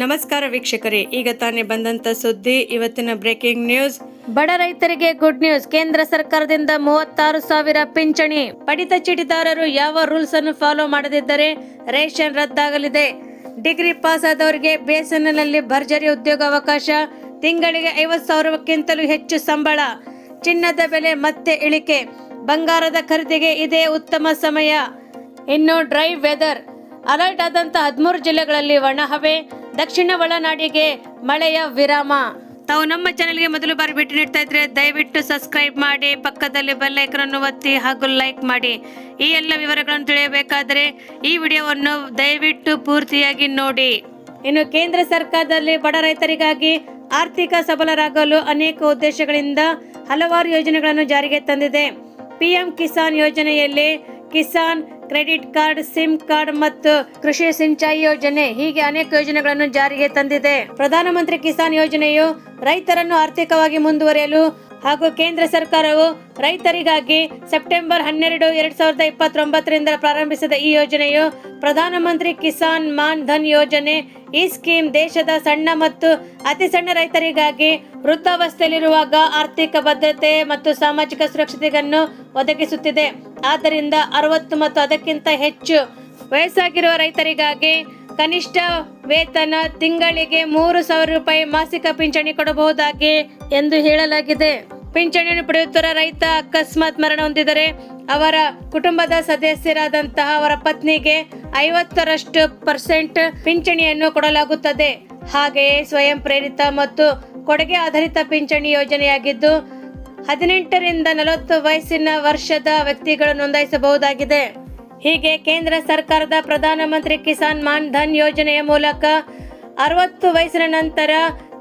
ನಮಸ್ಕಾರ ವೀಕ್ಷಕರೇ, ಈಗ ತಾನೇ ಬಂದಂತ ಸುದ್ದಿ, ಇವತ್ತಿನ ಬ್ರೇಕಿಂಗ್ ನ್ಯೂಸ್ ಬಡ ರೈತರಿಗೆ ಗುಡ್ ನ್ಯೂಸ್ ಕೇಂದ್ರ ಸರ್ಕಾರದಿಂದ ಮೂವತ್ತಾರು ಸಾವಿರ ಪಿಂಚಣಿ. ಪಡಿತ ಚೀಟಿದಾರರು ಯಾವ ರೂಲ್ಸ್ ಅನ್ನು ಫಾಲೋ ಮಾಡದಿದ್ದರೆ ರೇಷನ್ ರದ್ದಾಗಲಿದೆ. ಡಿಗ್ರಿ ಪಾಸ್ ಆದವರಿಗೆ ಬೇಸನ್ನಲ್ಲಿ ಭರ್ಜರಿ ಉದ್ಯೋಗ ಅವಕಾಶ. ತಿಂಗಳಿಗೆ ಐವತ್ತು ಸಾವಿರಕ್ಕಿಂತಲೂ ಹೆಚ್ಚು ಸಂಬಳ. ಚಿನ್ನದ ಬೆಲೆ ಮತ್ತೆ ಇಳಿಕೆ. ಬಂಗಾರದ ಖರೀದಿಗೆ ಇದೇ ಉತ್ತಮ ಸಮಯ. ಇನ್ನು ಡ್ರೈ ವೆದರ್ ಅಲರ್ಟ್ ಆದಂತ ಹದಿಮೂರು ಜಿಲ್ಲೆಗಳಲ್ಲಿ ಒಣಹವೆ ದಕ್ಷಿಣ ಒಳನಾಡಿಗೆ ಮಳೆಯ ವಿರಾಮ. ತಾವು ನಮ್ಮ ಚಾನೆಲ್ಗೆ ಮೊದಲು ಬಾರಿ ಭೇಟಿ ನೀಡ್ತಾ ಇದ್ರೆ ದಯವಿಟ್ಟು ಸಬ್ಸ್ಕ್ರೈಬ್ ಮಾಡಿ ಪಕ್ಕದಲ್ಲಿ ಬೆಲ್ ಐಕನ್ ಅನ್ನು ಒತ್ತಿ ಹಾಗೂ ಲೈಕ್ ಮಾಡಿ. ಈ ಎಲ್ಲ ವಿವರಗಳನ್ನು ತಿಳಿಯಬೇಕಾದರೆ ಈ ವಿಡಿಯೋವನ್ನು ದಯವಿಟ್ಟು ಪೂರ್ತಿಯಾಗಿ ನೋಡಿ. ಇನ್ನು ಕೇಂದ್ರ ಸರ್ಕಾರದಲ್ಲಿ ಬಡ ರೈತರಿಗಾಗಿ ಆರ್ಥಿಕ ಸಬಲರಾಗಲು ಅನೇಕ ಉದ್ದೇಶಗಳಿಂದ ಹಲವಾರು ಯೋಜನೆಗಳನ್ನು ಜಾರಿಗೆ ತಂದಿದೆ. ಪಿಎಂ ಕಿಸಾನ್ ಯೋಜನೆಯಲ್ಲಿ Kisan credit card, SIM card ಮತ್ತು ಕೃಷಿ ಸಿಂಚಾಯಿ ಯೋಜನೆ ಹೀಗೆ ಅನೇಕ ಯೋಜನೆಗಳನ್ನು ಜಾರಿಗೆ ತಂದಿದೆ. ಪ್ರಧಾನಮಂತ್ರಿ ಕಿಸಾನ್ ಯೋಜನೆಯು ರೈತರನ್ನು ಆರ್ಥಿಕವಾಗಿ ಮುಂದುವರಿಯಲು ಹಾಗೂ ಕೇಂದ್ರ ಸರ್ಕಾರವು ರೈತರಿಗಾಗಿ ಸೆಪ್ಟೆಂಬರ್ ಹನ್ನೆರಡು ಎರಡ್ ಸಾವಿರದ ಇಪ್ಪತ್ತೊಂಬತ್ತರಿಂದ ಪ್ರಾರಂಭಿಸಿದ ಈ ಯೋಜನೆಯು ಪ್ರಧಾನಮಂತ್ರಿ ಕಿಸಾನ್ ಮಾನ್ ಧನ್ ಯೋಜನೆ ಈ ಸ್ಕೀಮ್ ದೇಶದ ಸಣ್ಣ ಮತ್ತು ಅತಿ ಸಣ್ಣ ರೈತರಿಗಾಗಿ ವೃದ್ಧಾವಸ್ಥೆಯಲ್ಲಿರುವಾಗ ಆರ್ಥಿಕ ಭದ್ರತೆ ಮತ್ತು ಸಾಮಾಜಿಕ ಸುರಕ್ಷತೆಯನ್ನು ಒದಗಿಸುತ್ತಿದೆ. ಆದ್ದರಿಂದ ಅರವತ್ತು ಮತ್ತು ಅದಕ್ಕಿಂತ ಹೆಚ್ಚು ವಯಸ್ಸಾಗಿರುವ ರೈತರಿಗಾಗಿ ಕನಿಷ್ಠ ವೇತನ ತಿಂಗಳಿಗೆ ಮೂರು ಸಾವಿರ ರೂಪಾಯಿ ಮಾಸಿಕ ಪಿಂಚಣಿ ಕೊಡಬಹುದಾಗಿ ಎಂದು ಹೇಳಲಾಗಿದೆ. ಪಿಂಚಣಿಯನ್ನು ಪಡೆಯುತ್ತಿರುವ ರೈತ ಅಕಸ್ಮಾತ್ ಮರಣ ಹೊಂದಿದರೆ ಅವರ ಕುಟುಂಬದ ಸದಸ್ಯರಾದಂತಹ ಅವರ ಪತ್ನಿಗೆ ಐವತ್ತರಷ್ಟು ಪರ್ಸೆಂಟ್ ಪಿಂಚಣಿಯನ್ನು ಕೊಡಲಾಗುತ್ತದೆ. ಹಾಗೆಯೇ ಸ್ವಯಂ ಪ್ರೇರಿತ ಮತ್ತು ಕೊಡುಗೆ ಆಧಾರಿತ ಪಿಂಚಣಿ ಯೋಜನೆಯಾಗಿದ್ದು ಹದಿನೆಂಟರಿಂದ ನಲವತ್ತು ವಯಸ್ಸಿನ ವರ್ಷದ ವ್ಯಕ್ತಿಗಳು ನೋಂದಾಯಿಸಬಹುದಾಗಿದೆ. ಹೀಗೆ ಕೇಂದ್ರ ಸರ್ಕಾರದ ಪ್ರಧಾನಮಂತ್ರಿ ಕಿಸಾನ್ ಮಾನ್ ಧನ್ ಯೋಜನೆಯ ಮೂಲಕ ಅರವತ್ತು ವಯಸ್ಸಿನ ನಂತರ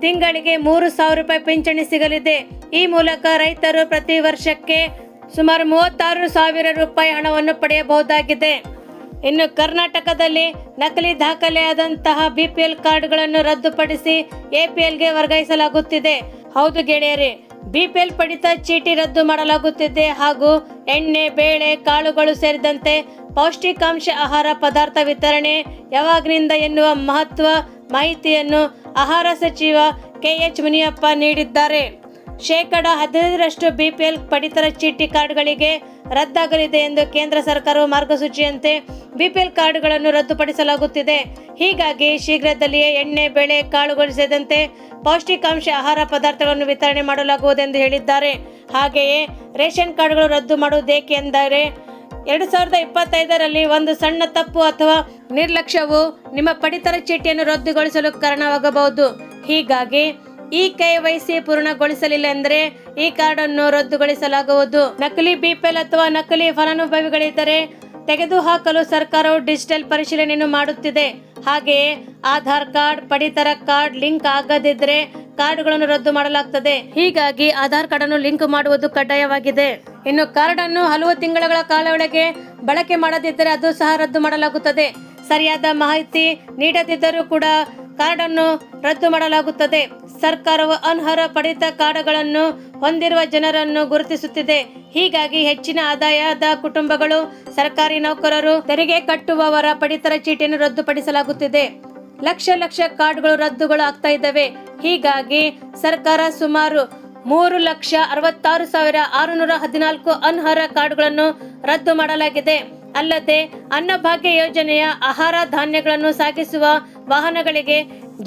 ತಿಂಗಳಿಗೆ ಮೂರು ಸಾವಿರ ರೂಪಾಯಿ ಪಿಂಚಣಿ ಸಿಗಲಿದೆ. ಈ ಮೂಲಕ ರೈತರು ಪ್ರತಿ ವರ್ಷಕ್ಕೆ ಸುಮಾರು ಮೂವತ್ತಾರು ಸಾವಿರ ರೂಪಾಯಿ ಹಣವನ್ನು ಪಡೆಯಬಹುದಾಗಿದೆ. ಇನ್ನು ಕರ್ನಾಟಕದಲ್ಲಿ ನಕಲಿ ದಾಖಲೆಯಾದಂತಹ ಬಿಪಿಎಲ್ ಕಾರ್ಡ್ಗಳನ್ನು ರದ್ದುಪಡಿಸಿ ಎಪಿಎಲ್ಗೆ ವರ್ಗಾಯಿಸಲಾಗುತ್ತಿದೆ. ಹೌದು ಗೆಳೆಯರೇ ಬಿಪಿಎಲ್ ಪಡಿತ ಚೀಟಿ ರದ್ದು ಮಾಡಲಾಗುತ್ತಿದೆ ಹಾಗೂ ಎಣ್ಣೆ, ಬೇಳೆ, ಕಾಳುಗಳು ಸೇರಿದಂತೆ ಪೌಷ್ಟಿಕಾಂಶ ಆಹಾರ ಪದಾರ್ಥ ವಿತರಣೆ ಯಾವಾಗ್ನಿಂದ ಎನ್ನುವ ಮಹತ್ವ ಮಾಹಿತಿಯನ್ನು ಆಹಾರ ಸಚಿವ ಕೆಎಚ್ ಮುನಿಯಪ್ಪ ನೀಡಿದ್ದಾರೆ. ಶೇಕಡ ಹದಿನೈದರಷ್ಟು ಬಿಪಿಎಲ್ ಪಡಿತರ ಚೀಟಿ ಕಾರ್ಡ್ಗಳಿಗೆ ರದ್ದಾಗಲಿದೆ ಎಂದು ಕೇಂದ್ರ ಸರ್ಕಾರವು ಮಾರ್ಗಸೂಚಿಯಂತೆ ಬಿಪಿಎಲ್ ಕಾರ್ಡ್ಗಳನ್ನು ರದ್ದುಪಡಿಸಲಾಗುತ್ತಿದೆ. ಹೀಗಾಗಿ ಶೀಘ್ರದಲ್ಲಿಯೇ ಎಣ್ಣೆ, ಬೆಳೆ ಕಾಳುಗಳು ಸೇರಿದಂತೆ ಪೌಷ್ಟಿಕಾಂಶ ಆಹಾರ ಪದಾರ್ಥಗಳನ್ನು ವಿತರಣೆ ಮಾಡಲಾಗುವುದೆಂದು ಹೇಳಿದ್ದಾರೆ. ಹಾಗೆಯೇ ರೇಷನ್ ಕಾರ್ಡ್ಗಳು ರದ್ದು ಮಾಡುವುದೇಕೆ ಎಂದರೆ ಎರಡು ಸಾವಿರದ ಇಪ್ಪತ್ತೈದರಲ್ಲಿ ಒಂದು ಸಣ್ಣ ತಪ್ಪು ಅಥವಾ ನಿರ್ಲಕ್ಷ್ಯವು ನಿಮ್ಮ ಪಡಿತರ ಚೀಟಿಯನ್ನು ರದ್ದುಗೊಳಿಸಲು ಕಾರಣವಾಗಬಹುದು. ಹೀಗಾಗಿ ಈ ಸಿ ಪೂರ್ಣಗೊಳಿಸಲಿಲ್ಲ ಎಂದರೆ ಈ ಕಾರ್ಡ್ ಅನ್ನು ರದ್ದುಗೊಳಿಸಲಾಗುವುದು. ನಕಲಿ ಬಿಪಿಎಲ್ ಅಥವಾ ನಕಲಿ ಫಲಾನುಭವಿಗಳಿದ್ದರೆ ತೆಗೆದುಹಾಕಲು ಸರ್ಕಾರವು ಡಿಜಿಟಲ್ ಪರಿಶೀಲನೆಯನ್ನು ಮಾಡುತ್ತಿದೆ. ಹಾಗೆಯೇ ಆಧಾರ್ ಕಾರ್ಡ್, ಪಡಿತರ ಕಾರ್ಡ್, ಲಿಂಕ್ ಆಗದಿದ್ದರೆ ಕಾರ್ಡ್ಗಳನ್ನು ರದ್ದು ಮಾಡಲಾಗುತ್ತದೆ ಹೀಗಾಗಿ ಆಧಾರ್ ಕಾರ್ಡ್ ಅನ್ನು ಲಿಂಕ್ ಮಾಡುವುದು ಕಡ್ಡಾಯವಾಗಿದೆ. ಇನ್ನು ಕಾರ್ಡ್ ಅನ್ನು ಹಲವು ತಿಂಗಳ ಕಾಲದೊಳಗೆ ಬಳಕೆ ಮಾಡದಿದ್ದರೆ ಅದು ಸಹ ರದ್ದು ಮಾಡಲಾಗುತ್ತದೆ. ಸರಿಯಾದ ಮಾಹಿತಿ ನೀಡದಿದ್ದರೂ ಕೂಡ ಕಾರ್ಡ್ ಅನ್ನು ರದ್ದು ಮಾಡಲಾಗುತ್ತದೆ. ಸರ್ಕಾರವು ಅನರ್ಹ ಪಡಿತ ಕಾರ್ಡ್ಗಳನ್ನು ಹೊಂದಿರುವ ಜನರನ್ನು ಗುರುತಿಸುತ್ತಿದೆ. ಹೀಗಾಗಿ ಹೆಚ್ಚಿನ ಆದಾಯದ ಕುಟುಂಬಗಳು, ಸರ್ಕಾರಿ ನೌಕರರು, ತೆರಿಗೆ ಕಟ್ಟುವವರ ಪಡಿತರ ಚೀಟಿಯನ್ನು ರದ್ದುಪಡಿಸಲಾಗುತ್ತಿದೆ. ಲಕ್ಷ ಲಕ್ಷ ಕಾರ್ಡ್ಗಳು ರದ್ದುಗಳು ಆಗ್ತಾ ಇದ್ದಾವೆ. ಹೀಗಾಗಿ ಸರ್ಕಾರ ಸುಮಾರು ಮೂರು ಲಕ್ಷ ಅರವತ್ತಾರು ಸಾವಿರ ಆರುನೂರ ಹದಿನಾಲ್ಕು ಅನರ್ಹ ಕಾರ್ಡ್ಗಳನ್ನು ರದ್ದು ಮಾಡಲಾಗಿದೆ. ಅಲ್ಲದೆ ಅನ್ನಭಾಗ್ಯ ಯೋಜನೆಯ ಆಹಾರ ಧಾನ್ಯಗಳನ್ನು ಸಾಗಿಸುವ ವಾಹನಗಳಿಗೆ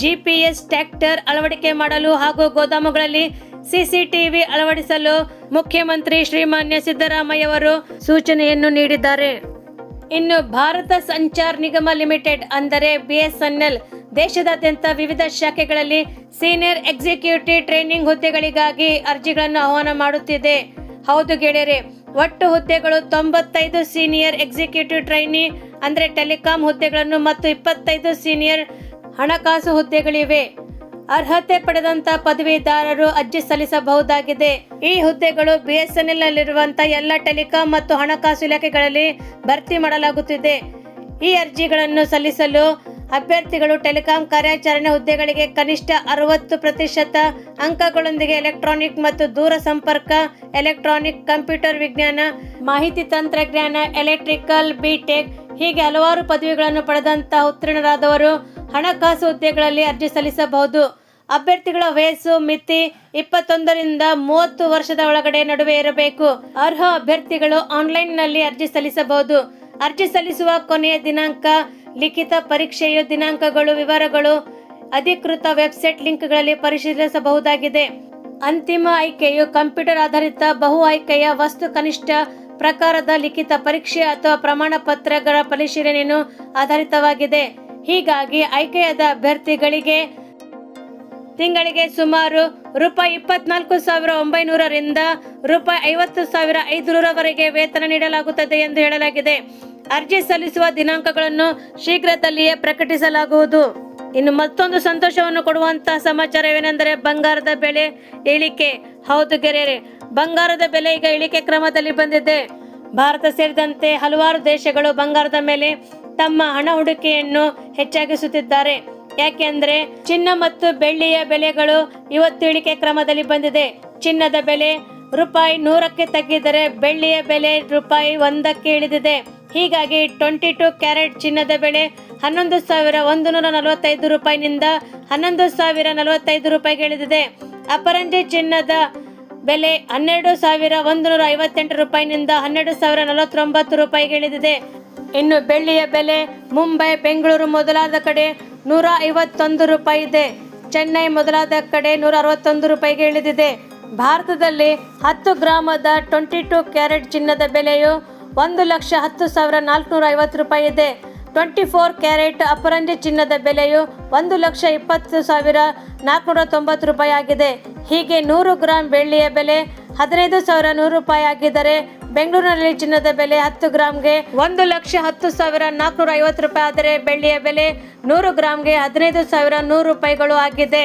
ಜಿಪಿಎಸ್ ಟ್ರ್ಯಾಕ್ಟರ್ ಅಳವಡಿಕೆ ಮಾಡಲು ಹಾಗೂ ಗೋದಾಮುಗಳಲ್ಲಿ ಸಿಸಿಟಿವಿ ಅಳವಡಿಸಲು ಮುಖ್ಯಮಂತ್ರಿ ಶ್ರೀಮಾನ್ಯ ಸಿದ್ದರಾಮಯ್ಯ ಅವರು ಸೂಚನೆಯನ್ನು ನೀಡಿದ್ದಾರೆ. ಇನ್ನು ಭಾರತ ಸಂಚಾರ್ ನಿಗಮ ಲಿಮಿಟೆಡ್ ಅಂದರೆ ಬಿಎಸ್ಎನ್ಎಲ್ ದೇಶದಾದ್ಯಂತ ವಿವಿಧ ಶಾಖೆಗಳಲ್ಲಿ ಸೀನಿಯರ್ ಎಕ್ಸಿಕ್ಯೂಟಿವ್ ಟ್ರೈನಿಂಗ್ ಹುದ್ದೆಗಳಿಗಾಗಿ ಅರ್ಜಿಗಳನ್ನು ಆಹ್ವಾನ ಮಾಡುತ್ತಿದೆ. ಹೌದು ಗೆಳೆಯರೆ ಒಟ್ಟು ಹುದ್ದೆಗಳು ತೊಂಬತ್ತೈದು ಸೀನಿಯರ್ ಎಕ್ಸಿಕ್ಯೂಟಿವ್ ಟ್ರೈನಿ, ಅಂದರೆ ಟೆಲಿಕಾಂ ಹುದ್ದೆಗಳನ್ನು ಮತ್ತು ಇಪ್ಪತ್ತೈದು ಸೀನಿಯರ್ ಹಣಕಾಸು ಹುದ್ದೆಗಳಿವೆ. ಅರ್ಹತೆ ಪಡೆದಂತ ಪದವೀಧರರು ಅರ್ಜಿ ಸಲ್ಲಿಸಬಹುದಾಗಿದೆ. ಈ ಹುದ್ದೆಗಳು ಬಿಎಸ್ಎನ್ಎಲ್ ನಲ್ಲಿರುವಂತಹ ಎಲ್ಲ ಟೆಲಿಕಾಂ ಮತ್ತು ಹಣಕಾಸು ಇಲಾಖೆಗಳಲ್ಲಿ ಭರ್ತಿ ಮಾಡಲಾಗುತ್ತಿದೆ. ಈ ಅರ್ಜಿಗಳನ್ನು ಸಲ್ಲಿಸಲು ಅಭ್ಯರ್ಥಿಗಳು ಟೆಲಿಕಾಂ ಕಾರ್ಯಾಚರಣೆ ಹುದ್ದೆಗಳಿಗೆ ಕನಿಷ್ಠ ಅರವತ್ತು ಪ್ರತಿಶತ ಅಂಕಗಳೊಂದಿಗೆ ಎಲೆಕ್ಟ್ರಾನಿಕ್ ಮತ್ತು ದೂರ ಸಂಪರ್ಕ, ಎಲೆಕ್ಟ್ರಾನಿಕ್ ಕಂಪ್ಯೂಟರ್ ವಿಜ್ಞಾನ, ಮಾಹಿತಿ ತಂತ್ರಜ್ಞಾನ, ಎಲೆಕ್ಟ್ರಿಕಲ್, ಬಿಟೆಕ್ ಹೀಗೆ ಹಲವಾರು ಪದವಿಗಳನ್ನು ಪಡೆದಂತಹ ಉತ್ತೀರ್ಣರಾದವರು ಹಣಕಾಸು ಹುದ್ದೆಗಳಲ್ಲಿ ಅರ್ಜಿ ಸಲ್ಲಿಸಬಹುದು. ಅಭ್ಯರ್ಥಿಗಳ ವಯಸ್ಸು ಮಿತಿ ಇಪ್ಪತ್ತೊಂದರಿಂದ ಮೂವತ್ತು ವರ್ಷದ ಒಳಗಡೆ ನಡುವೆ ಇರಬೇಕು. ಅರ್ಹ ಅಭ್ಯರ್ಥಿಗಳು ಆನ್ಲೈನ್ನಲ್ಲಿ ಅರ್ಜಿ ಸಲ್ಲಿಸಬಹುದು. ಅರ್ಜಿ ಸಲ್ಲಿಸುವ ಕೊನೆಯ ದಿನಾಂಕ ಲಿಖಿತ ಪರೀಕ್ಷೆಯ ದಿನಾಂಕಗಳು, ವಿವರಗಳು, ಅಧಿಕೃತ ವೆಬ್ಸೈಟ್ ಲಿಂಕ್ಗಳಲ್ಲಿ ಪರಿಶೀಲಿಸಬಹುದಾಗಿದೆ. ಅಂತಿಮ ಆಯ್ಕೆಯು ಕಂಪ್ಯೂಟರ್ ಆಧಾರಿತ ಬಹು ಆಯ್ಕೆಯ ವಸ್ತು ಕನಿಷ್ಠ ಪ್ರಕಾರದ ಲಿಖಿತ ಪರೀಕ್ಷೆ ಅಥವಾ ಪ್ರಮಾಣ ಪತ್ರಗಳ ಪರಿಶೀಲನೆಯನ್ನು ಆಧಾರಿತವಾಗಿದೆ. ಹೀಗಾಗಿ ಆಯ್ಕೆಯಾದ ಅಭ್ಯರ್ಥಿಗಳಿಗೆ ತಿಂಗಳಿಗೆ ಸುಮಾರು ರೂಪಾಯಿ ಇಪ್ಪತ್ನಾಲ್ಕು ಸಾವಿರ ಒಂಬೈನೂರರಿಂದ ರೂಪಾಯಿ ಐವತ್ತು ಸಾವಿರ ಐದುನೂರವರೆಗೆ ವೇತನ ನೀಡಲಾಗುತ್ತದೆ ಎಂದು ಹೇಳಲಾಗಿದೆ. ಅರ್ಜಿ ಸಲ್ಲಿಸುವ ದಿನಾಂಕಗಳನ್ನು ಶೀಘ್ರದಲ್ಲಿಯೇ ಪ್ರಕಟಿಸಲಾಗುವುದು. ಇನ್ನು ಮತ್ತೊಂದು ಸಂತೋಷವನ್ನು ಕೊಡುವಂತಹ ಸಮಾಚಾರವೇನೆಂದರೆ ಬಂಗಾರದ ಬೆಲೆ ಇಳಿಕೆ. ಹೌದು ಗೆರೆಯರೆ ಬಂಗಾರದ ಬೆಲೆ ಈಗ ಇಳಿಕೆ ಕ್ರಮದಲ್ಲಿ ಬಂದಿದೆ. ಭಾರತ ಸೇರಿದಂತೆ ಹಲವಾರು ದೇಶಗಳು ಬಂಗಾರದ ಮೇಲೆ ತಮ್ಮ ಹಣ ಹೂಡಿಕೆಯನ್ನು ಹೆಚ್ಚಾಗಿಸುತ್ತಿದ್ದಾರೆ. ಯಾಕೆಂದ್ರೆ ಚಿನ್ನ ಮತ್ತು ಬೆಳ್ಳಿಯ ಬೆಲೆಗಳು ಇವತ್ತು ಇಳಿಕೆ ಕ್ರಮದಲ್ಲಿ ಬಂದಿದೆ. ಚಿನ್ನದ ಬೆಲೆ ರೂಪಾಯಿ ನೂರಕ್ಕೆ ತಗ್ಗಿದರೆ ಬೆಳ್ಳಿಯ ಬೆಲೆ ರೂಪಾಯಿ ಒಂದಕ್ಕೆ ಇಳಿದಿದೆ. ಹೀಗಾಗಿ ಟ್ವೆಂಟಿ ಟು ಕ್ಯಾರೆಟ್ ಚಿನ್ನದ ಬೆಲೆ ಹನ್ನೊಂದು ಸಾವಿರ ಒಂದು ನೂರ ನಲವತ್ತೈದು ರೂಪಾಯಿನಿಂದ ಹನ್ನೊಂದು ಸಾವಿರ ನಲವತ್ತೈದು ರೂಪಾಯಿಗೆ ಇಳಿದಿದೆ. ಅಪರಂಜಿ ಚಿನ್ನದ ಬೆಲೆ ಹನ್ನೆರಡು ಸಾವಿರ ಒಂದು ನೂರ ಐವತ್ತೆಂಟು ರೂಪಾಯಿನಿಂದ ಹನ್ನೆರಡು ಸಾವಿರ ನಲವತ್ತೊಂಬತ್ತು ರೂಪಾಯಿಗೆ ಇಳಿದಿದೆ. ಇನ್ನು ಬೆಳ್ಳಿಯ ಬೆಲೆ ಮುಂಬೈ, ಬೆಂಗಳೂರು ಮೊದಲಾದ ಕಡೆ ನೂರ ಐವತ್ತೊಂದು ರೂಪಾಯಿ ಇದೆ. ಚೆನ್ನೈ ಮೊದಲಾದ ಕಡೆ ನೂರ ಅರವತ್ತೊಂದು ರೂಪಾಯಿಗೆ ಇಳಿದಿದೆ. ಭಾರತದಲ್ಲಿ ಹತ್ತು ಗ್ರಾಮದ ಟ್ವೆಂಟಿ ಟು ಕ್ಯಾರೆಟ್ ಚಿನ್ನದ ಬೆಲೆಯು ಒಂದು ಲಕ್ಷ ಹತ್ತು ಸಾವಿರ ನಾಲ್ಕುನೂರ ಐವತ್ತು ರೂಪಾಯಿ ಇದೆ. ಟ್ವೆಂಟಿ ಫೋರ್ ಕ್ಯಾರೆಟ್ ಅಪರಂಜಿ ಚಿನ್ನದ ಬೆಲೆಯು ಒಂದು ಲಕ್ಷ ಇಪ್ಪತ್ತು ಸಾವಿರ ನಾಲ್ಕುನೂರ ತೊಂಬತ್ತು ರೂಪಾಯಿ ಆಗಿದೆ. ಹೀಗೆ ನೂರು ಗ್ರಾಂ ಬೆಳ್ಳಿಯ ಬೆಲೆ ಹದಿನೈದು ಸಾವಿರ ನೂರು ರೂಪಾಯಿ ಆಗಿದ್ದರೆ ಬೆಂಗಳೂರಿನಲ್ಲಿ ಚಿನ್ನದ ಬೆಲೆ ಹತ್ತು ಗ್ರಾಮ್ಗೆ ಒಂದು ಲಕ್ಷ ಹತ್ತು ಸಾವಿರ ನಾಲ್ಕುನೂರ ಐವತ್ತು ರೂಪಾಯಿ ಆದರೆ ಬೆಳ್ಳಿಯ ಬೆಲೆ ನೂರು ಗ್ರಾಮ್ಗೆ ಹದಿನೈದು ಸಾವಿರ ನೂರು ರೂಪಾಯಿಗಳು ಆಗಿದೆ.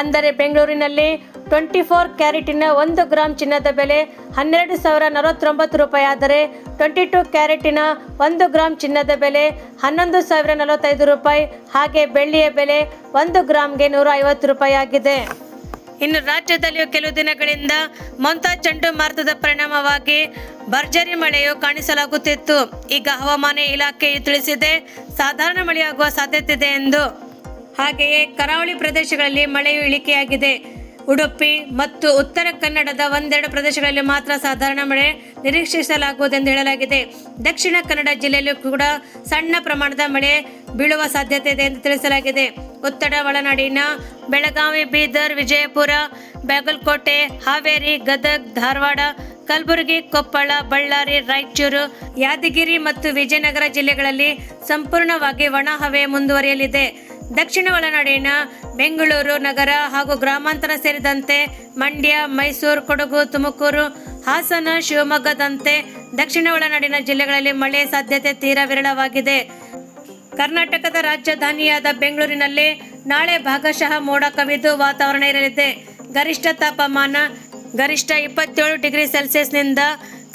ಅಂದರೆ ಬೆಂಗಳೂರಿನಲ್ಲಿ ಟ್ವೆಂಟಿ ಫೋರ್ ಕ್ಯಾರೆಟಿನ ಒಂದು ಗ್ರಾಮ್ ಚಿನ್ನದ ಬೆಲೆ ಹನ್ನೆರಡು ಸಾವಿರ ನಲವತ್ತೊಂಬತ್ತು ರೂಪಾಯಿ ಆದರೆ ಟ್ವೆಂಟಿ ಟು ಕ್ಯಾರೆಟಿನ ಒಂದು ಗ್ರಾಮ್ ಚಿನ್ನದ ಬೆಲೆ ಹನ್ನೊಂದು ಸಾವಿರ ನಲವತ್ತೈದು ರೂಪಾಯಿ, ಹಾಗೆ ಬೆಳ್ಳಿಯ ಬೆಲೆ ಒಂದು ಗ್ರಾಮ್ಗೆ ನೂರ ಐವತ್ತು ರೂಪಾಯಿ ಆಗಿದೆ. ಇನ್ನು ರಾಜ್ಯದಲ್ಲಿಯೂ ಕೆಲವು ದಿನಗಳಿಂದ ಮೊಂತಾ ಚಂಡಮಾರುತದ ಪರಿಣಾಮವಾಗಿ ಭರ್ಜರಿ ಮಳೆಯು ಕಾಣಿಸಲಾಗುತ್ತಿತ್ತು. ಈಗ ಹವಾಮಾನ ಇಲಾಖೆಯು ತಿಳಿಸಿದೆ. ಸಾಧಾರಣ ಮಳೆಯಾಗುವ ಸಾಧ್ಯತೆ ಇದೆ ಎಂದು. ಹಾಗೆಯೇ ಕರಾವಳಿ ಪ್ರದೇಶಗಳಲ್ಲಿ ಮಳೆಯು ಇಳಿಕೆಯಾಗಿದೆ. ಉಡುಪಿ ಮತ್ತು ಉತ್ತರ ಕನ್ನಡದ ಒಂದೆರಡು ಪ್ರದೇಶಗಳಲ್ಲಿ ಮಾತ್ರ ಸಾಧಾರಣ ಮಳೆ ನಿರೀಕ್ಷಿಸಲಾಗುವುದೆಂದು ಹೇಳಲಾಗಿದೆ. ದಕ್ಷಿಣ ಕನ್ನಡ ಜಿಲ್ಲೆಯಲ್ಲೂ ಕೂಡ ಸಣ್ಣ ಪ್ರಮಾಣದ ಮಳೆ ಬೀಳುವ ಸಾಧ್ಯತೆ ಇದೆ ಎಂದು ತಿಳಿಸಲಾಗಿದೆ. ಉತ್ತರ ಒಳನಾಡಿನ ಬೆಳಗಾವಿ, ಬೀದರ್, ವಿಜಯಪುರ, ಬಾಗಲಕೋಟೆ, ಹಾವೇರಿ, ಗದಗ್, ಧಾರವಾಡ, ಕಲಬುರಗಿ, ಕೊಪ್ಪಳ, ಬಳ್ಳಾರಿ, ರಾಯಚೂರು, ಯಾದಗಿರಿ ಮತ್ತು ವಿಜಯನಗರ ಜಿಲ್ಲೆಗಳಲ್ಲಿ ಸಂಪೂರ್ಣವಾಗಿ ಒಣ ಹವೆ ಮುಂದುವರಿಯಲಿದೆ. ದಕ್ಷಿಣ ಒಳನಾಡಿನ ಬೆಂಗಳೂರು ನಗರ ಹಾಗೂ ಗ್ರಾಮಾಂತರ ಸೇರಿದಂತೆ ಮಂಡ್ಯ, ಮೈಸೂರು, ಕೊಡಗು, ತುಮಕೂರು, ಹಾಸನ, ಶಿವಮೊಗ್ಗದಂತೆ ದಕ್ಷಿಣ ಒಳನಾಡಿನ ಜಿಲ್ಲೆಗಳಲ್ಲಿ ಮಳೆ ಸಾಧ್ಯತೆ ತೀರಾ ವಿರಳವಾಗಿದೆ. ಕರ್ನಾಟಕದ ರಾಜಧಾನಿಯಾದ ಬೆಂಗಳೂರಿನಲ್ಲಿ ನಾಳೆ ಭಾಗಶಃ ಮೋಡ ಕವಿದು ವಾತಾವರಣ ಇರಲಿದೆ. ಗರಿಷ್ಠ ತಾಪಮಾನ ಗರಿಷ್ಠ ಇಪ್ಪತ್ತೇಳು ಡಿಗ್ರಿ ಸೆಲ್ಸಿಯಸ್ನಿಂದ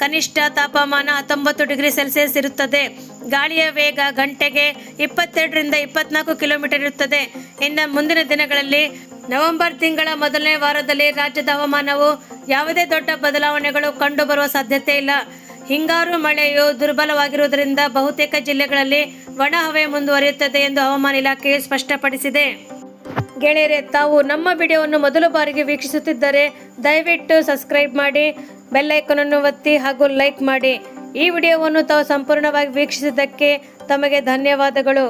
ಕನಿಷ್ಠ ತಾಪಮಾನ ಹತ್ತೊಂಬತ್ತು ಡಿಗ್ರಿ ಸೆಲ್ಸಿಯಸ್ ಇರುತ್ತದೆ. ಗಾಳಿಯ ವೇಗ ಗಂಟೆಗೆ ಇಪ್ಪತ್ತೆರಡರಿಂದ ಇಪ್ಪತ್ನಾಲ್ಕು ಕಿಲೋಮೀಟರ್ ಇರುತ್ತದೆ. ಇನ್ನು ಮುಂದಿನ ದಿನಗಳಲ್ಲಿ ನವೆಂಬರ್ ತಿಂಗಳ ಮೊದಲನೇ ವಾರದಲ್ಲಿ ರಾಜ್ಯದ ಹವಾಮಾನವು ಯಾವುದೇ ದೊಡ್ಡ ಬದಲಾವಣೆಗಳು ಕಂಡುಬರುವ ಸಾಧ್ಯತೆ ಇಲ್ಲ. ಹಿಂಗಾರು ಮಳೆಯು ದುರ್ಬಲವಾಗಿರುವುದರಿಂದ ಬಹುತೇಕ ಜಿಲ್ಲೆಗಳಲ್ಲಿ ಒಣ ಹವೆ ಮುಂದುವರಿಯುತ್ತದೆ ಎಂದು ಹವಾಮಾನ ಇಲಾಖೆಯು ಸ್ಪಷ್ಟಪಡಿಸಿದೆ. ಗೆಳೆಯರೆ, ತಾವು ನಮ್ಮ ವಿಡಿಯೋವನ್ನು ಮೊದಲ ಬಾರಿಗೆ ವೀಕ್ಷಿಸುತ್ತಿದ್ದರೆ ದಯವಿಟ್ಟು ಸಬ್ಸ್ಕ್ರೈಬ್ ಮಾಡಿ ಬೆಲ್ಲೈಕನನ್ನು ಒತ್ತಿ ಹಾಗೂ ಲೈಕ್ ಮಾಡಿ ಈ ವಿಡಿಯೋವನ್ನು ತಾವು ಸಂಪೂರ್ಣವಾಗಿ ವೀಕ್ಷಿಸಿದ್ದಕ್ಕೆ ತಮಗೆ ಧನ್ಯವಾದಗಳು.